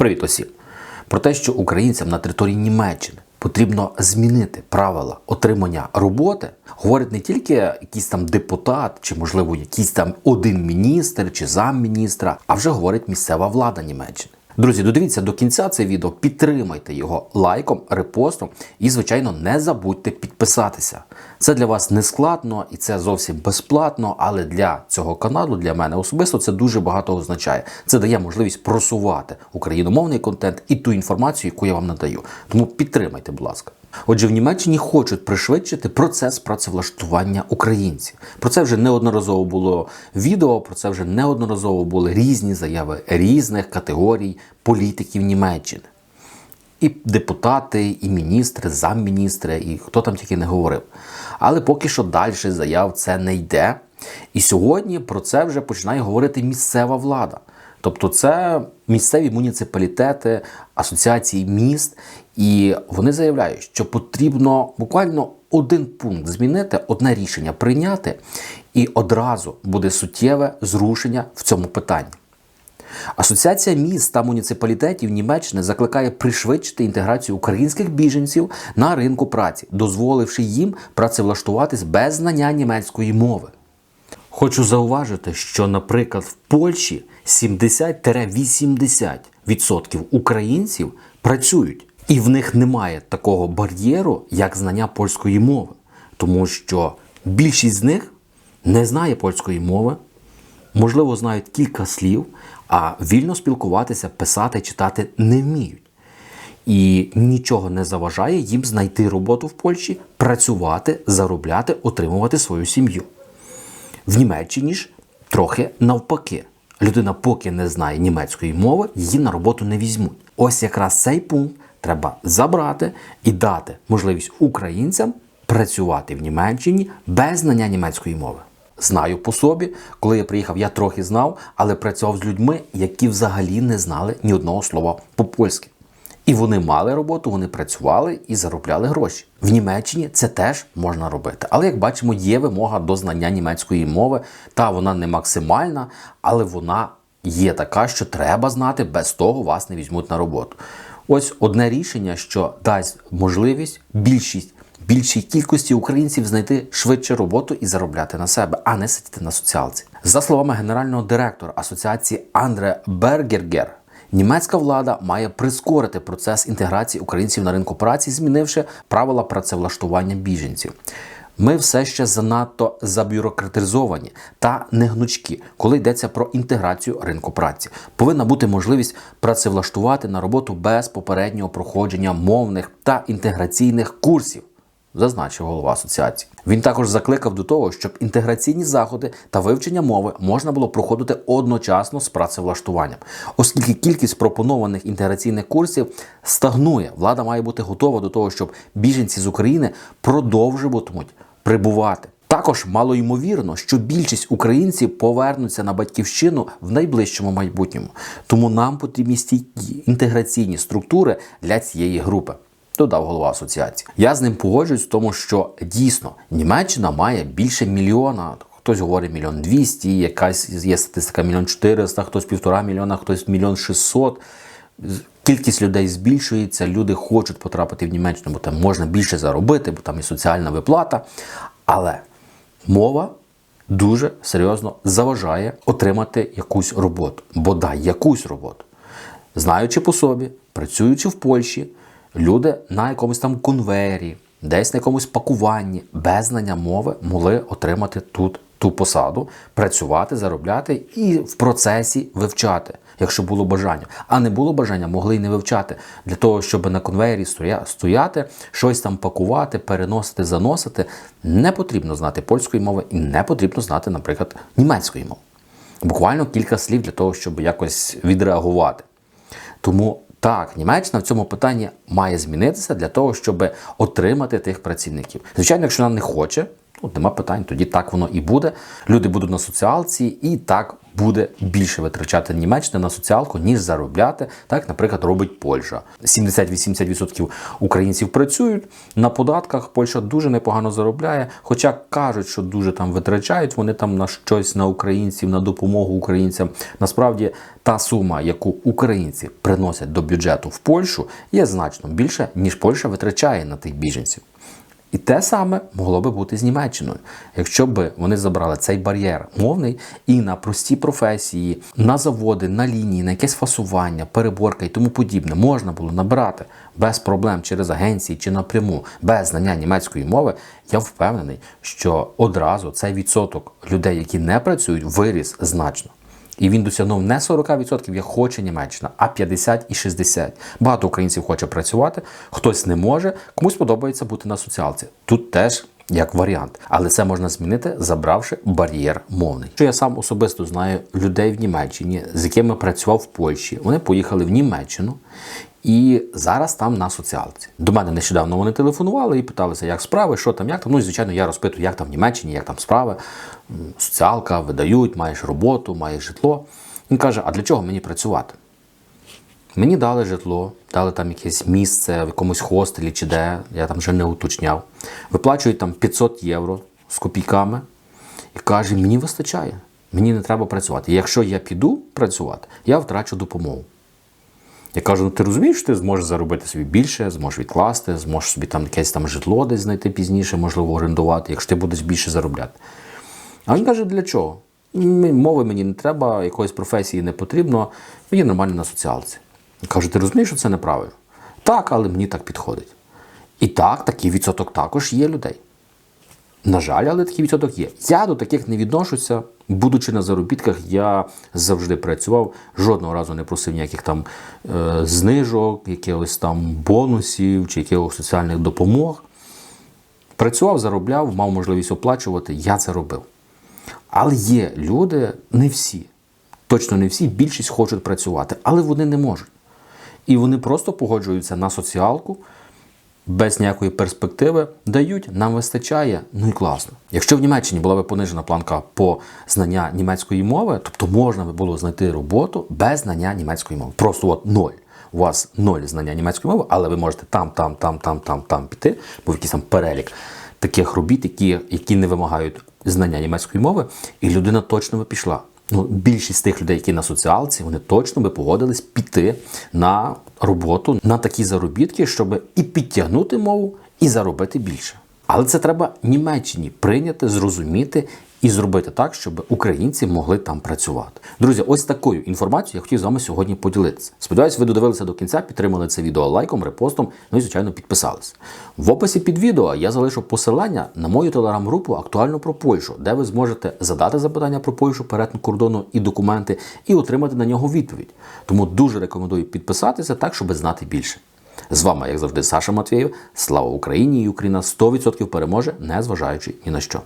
Привіт усім! Про те, що українцям на території Німеччини потрібно змінити правила отримання роботи, говорить не тільки якийсь там депутат, чи, можливо, якийсь там один міністр чи замміністра, а вже говорить місцева влада Німеччини. Друзі, додивіться до кінця це відео, підтримайте його лайком, репостом і, звичайно, не забудьте підписатися. Це для вас не складно і це зовсім безплатно, але для цього каналу, для мене особисто, це дуже багато означає. Це дає можливість просувати україномовний контент і ту інформацію, яку я вам надаю. Тому підтримайте, будь ласка. Отже, в Німеччині хочуть пришвидшити процес працевлаштування українців. Про це вже неодноразово було відео, про це вже неодноразово були різні заяви різних категорій політиків Німеччини. І депутати, і міністри, замміністри, і хто там тільки не говорив. Але поки що далі заяв це не йде. І сьогодні про це вже починає говорити місцева влада. Тобто це місцеві муніципалітети, асоціації міст, і вони заявляють, що потрібно буквально один пункт змінити, одне рішення прийняти, і одразу буде суттєве зрушення в цьому питанні. Асоціація міст та муніципалітетів Німеччини закликає пришвидшити інтеграцію українських біженців на ринку праці, дозволивши їм працевлаштуватись без знання німецької мови. Хочу зауважити, що, наприклад, в Польщі 70-80% українців працюють, і в них немає такого бар'єру, як знання польської мови, тому що більшість з них не знає польської мови, можливо, знають кілька слів, а вільно спілкуватися, писати, читати не вміють. І нічого не заважає їм знайти роботу в Польщі, працювати, заробляти, отримувати свою сім'ю. В Німеччині ж трохи навпаки. Людина, поки не знає німецької мови, її на роботу не візьмуть. Ось якраз цей пункт треба забрати і дати можливість українцям працювати в Німеччині без знання німецької мови. Знаю по собі, коли я приїхав, я трохи знав, але працював з людьми, які взагалі не знали ні одного слова по-польськи. І вони мали роботу, вони працювали і заробляли гроші. В Німеччині це теж можна робити. Але як бачимо, є вимога до знання німецької мови, та вона не максимальна, але вона є така, що треба знати, без того вас не візьмуть на роботу. Ось одне рішення, що дасть можливість більшість. Більшій кількості українців знайти швидше роботу і заробляти на себе, а не сидіти на соціалці. За словами генерального директора асоціації Андре Бергергер, Німецька влада має прискорити процес інтеграції українців на ринку праці, змінивши правила працевлаштування біженців. Ми все ще занадто забюрократизовані та негнучкі, коли йдеться про інтеграцію ринку праці. Повинна бути можливість працевлаштувати на роботу без попереднього проходження мовних та інтеграційних курсів. Зазначив голова асоціації. Він також закликав до того, щоб інтеграційні заходи та вивчення мови можна було проходити одночасно з працевлаштуванням, оскільки кількість пропонованих інтеграційних курсів стагнує. Влада має бути готова до того, щоб біженці з України продовжуватимуть прибувати. Також малоймовірно, що більшість українців повернуться на батьківщину в найближчому майбутньому. Тому нам потрібні стійкі інтеграційні структури для цієї групи додав голова асоціації. Я з ним погоджуюсь в тому, що дійсно Німеччина має більше мільйона. Хтось говорить мільйон двісті, якась є статистика мільйон чотириста, хтось півтора мільйона, хтось мільйон шістсот. Кількість людей збільшується, люди хочуть потрапити в Німеччину, бо там можна більше заробити, бо там і соціальна виплата. Але мова дуже серйозно заважає отримати якусь роботу. Бодай якусь роботу. Знаючи по собі, працюючи в Польщі, люди на якомусь там конвейері, десь на якомусь пакуванні, без знання мови могли отримати тут ту посаду, працювати, заробляти і в процесі вивчати, якщо було бажання. А не було бажання, могли й не вивчати для того, щоб на конвейері стояти, щось там пакувати, переносити, заносити. Не потрібно знати польської мови і не потрібно знати, наприклад, німецької мови. Буквально кілька слів для того, щоб якось відреагувати. Тому так, Німеччина в цьому питанні має змінитися для того, щоб отримати тих працівників. Звичайно, якщо вона не хоче, Ну, нема питань, тоді так воно і буде. Люди будуть на соціалці, і так буде більше витрачати Німеччина на соціалку, ніж заробляти. Так, наприклад, робить Польща. 70-80% українців працюють на податках. Польща дуже непогано заробляє. Хоча кажуть, що дуже там витрачають вони там на щось на українців, на допомогу українцям. Насправді та сума, яку українці приносять до бюджету в Польщу, є значно більше, ніж Польща витрачає на тих біженців. І те саме могло би бути з Німеччиною, якщо б вони забрали цей бар'єр мовний і на прості професії, на заводи, на лінії, на якесь фасування, переборка і тому подібне можна було набирати без проблем через агенції чи напряму, без знання німецької мови. Я впевнений, що одразу цей відсоток людей, які не працюють, виріс значно. І він досягнув не 40%, як хоче Німеччина, а 50 і 60. Багато українців хоче працювати, хтось не може, комусь подобається бути на соціалці. Тут теж як варіант. Але це можна змінити, забравши бар'єр мовний. Що я сам особисто знаю людей в Німеччині, з якими працював в Польщі. Вони поїхали в Німеччину. І зараз там на соціалці. До мене нещодавно вони телефонували і питалися, як справи, що там, як там. Ну, і, звичайно, я розпитую, як там в Німеччині, як там справи. Соціалка, видають, маєш роботу, маєш житло. Він каже: а для чого мені працювати? Мені дали житло, дали там якесь місце в якомусь хостелі чи де, я там вже не уточняв. Виплачують там 500 євро з копійками і каже, мені вистачає, мені не треба працювати. Якщо я піду працювати, я втрачу допомогу. Я кажу, ну ти розумієш, що ти зможеш заробити собі більше, зможеш відкласти, зможеш собі там якесь там житло десь знайти пізніше, можливо, орендувати, якщо ти будеш більше заробляти. А він каже, для чого? Мови мені не треба, якоїсь професії не потрібно, мені нормально на соціалці. Я кажу, ти розумієш, що це неправильно? Так, але мені так підходить. І так, такий відсоток також є людей. На жаль, але такий відсоток є. Я до таких не відношуся. Будучи на заробітках, я завжди працював, жодного разу не просив ніяких там е, знижок, якихось там бонусів чи якихось соціальних допомог. Працював, заробляв, мав можливість оплачувати, я це робив. Але є люди, не всі, точно не всі, більшість хочуть працювати, але вони не можуть. І вони просто погоджуються на соціалку, без ніякої перспективи дають, нам вистачає, ну і класно. Якщо в Німеччині була би понижена планка по знання німецької мови, тобто можна би було знайти роботу без знання німецької мови. Просто от ноль. У вас ноль знання німецької мови, але ви можете там, там, там, там, там, там піти, бо якийсь там перелік таких робіт, які, які не вимагають знання німецької мови, і людина точно би пішла. Ну, більшість тих людей, які на соціалці, вони точно би погодились піти на роботу на такі заробітки, щоб і підтягнути мову, і заробити більше. Але це треба Німеччині прийняти, зрозуміти і зробити так, щоб українці могли там працювати. Друзі, ось такою інформацією я хотів з вами сьогодні поділитися. Сподіваюсь, ви додивилися до кінця, підтримали це відео лайком, репостом, ну і звичайно підписались. В описі під відео я залишу посилання на мою телеграм-групу актуально про Польщу, де ви зможете задати запитання про Польщу, перетин кордону і документи, і отримати на нього відповідь. Тому дуже рекомендую підписатися так, щоб знати більше. З вами, як завжди, Саша Матвєєв. Слава Україні і Україна 100% переможе, незважаючи ні на що.